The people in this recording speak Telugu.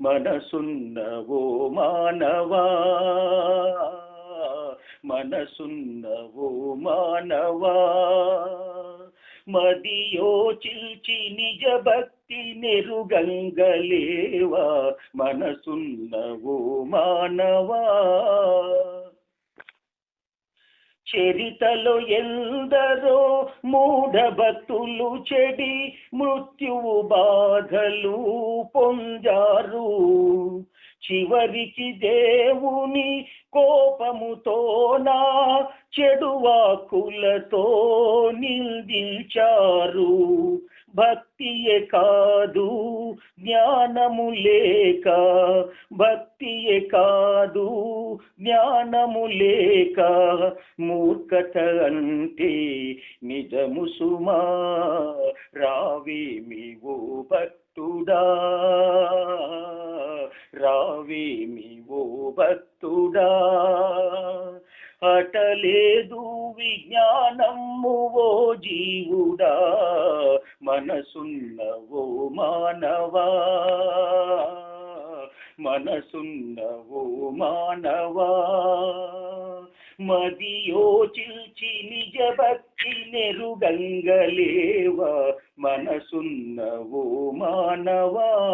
మనసున్నవో మానవా? మనసున్నవో మానవా? మదియో చిల్చి నిజ భక్తి నెరుగంగలేవా? మనసున్నవో మానవా? చరితలో ఎందరో మూఢభక్తులు చెడి మృత్యువు బాధలు పొందారు. చివరికి దేవుని కోపముతోనా చెడువాకులతో నిందించారు. భక్తియే కాదు జ్ఞానము లేక. భక్తియే కాదు జ్ఞానము లేక. మూర్ఖత అంటే నిజము సుమా. రావేమి ఓ భక్తుడా? రావేమి ఓ భక్తుడా? అటలేదు విజ్ఞానము ఓ జీవుడా. మనసున్నవో మానవా? మనసున్నవో మానవా? మదియోచిల్చి నిజ భక్తి నెరుగంగలేవా? మనసున్నవో మానవా?